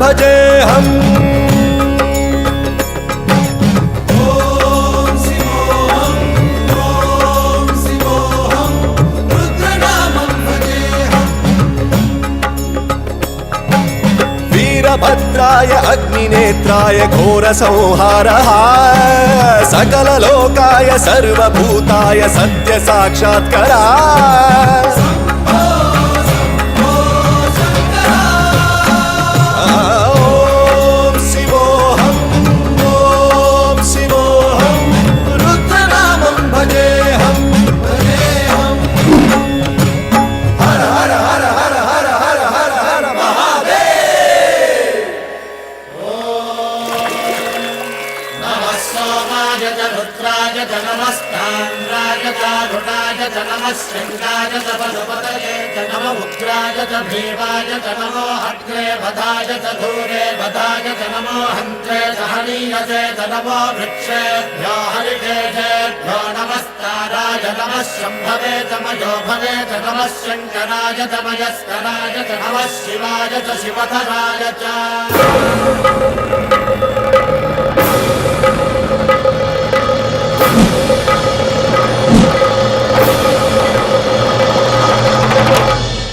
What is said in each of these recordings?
भजे हम। भद्राय अग्निनेत्राय घोरसंहारः सकललोकाय सर्वभूताय सत्यसाक्षात्करा नमस्ताम्राय च रुणाय च नमः शृङ्गाय च पशुपतये च नम उग्राय च भीमाय च नमो हग्रे वधाय च धूरे वधाय च नमो हन्त्रे च हनीयसे च नमो वृक्षेभ्यो हरिकेशेभ्यो नमस्ताराय नमः शम्भवे च मयो भवे च नमः शङ्कराय च मयस्कराय च नमः शिवाय च शिवधराय च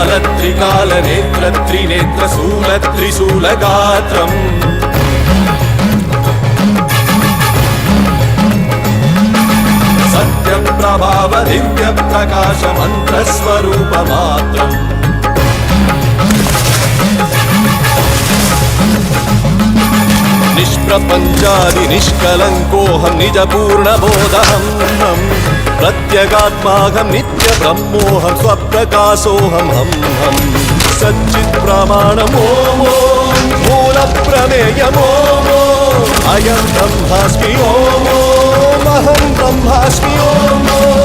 कालत्रिकालनेत्रत्रिनेत्रशूलत्रिशूलगात्रम् सत्यप्रभावदिव्यप्रकाशमन्त्रस्वरूपमात्रम् निष्प्रपञ्चादि निष्कलङ्कोऽहं निजपूर्णबोधम् प्रत्यगात्माहं नित्यब्रह्मोऽहं स्वप्रकाशोऽहं हं हं सच्चित्प्रमाणमो मूलप्रमेयमो अयं ब्रह्मास्मि ॐ अहं ब्रह्मास्मि ॐ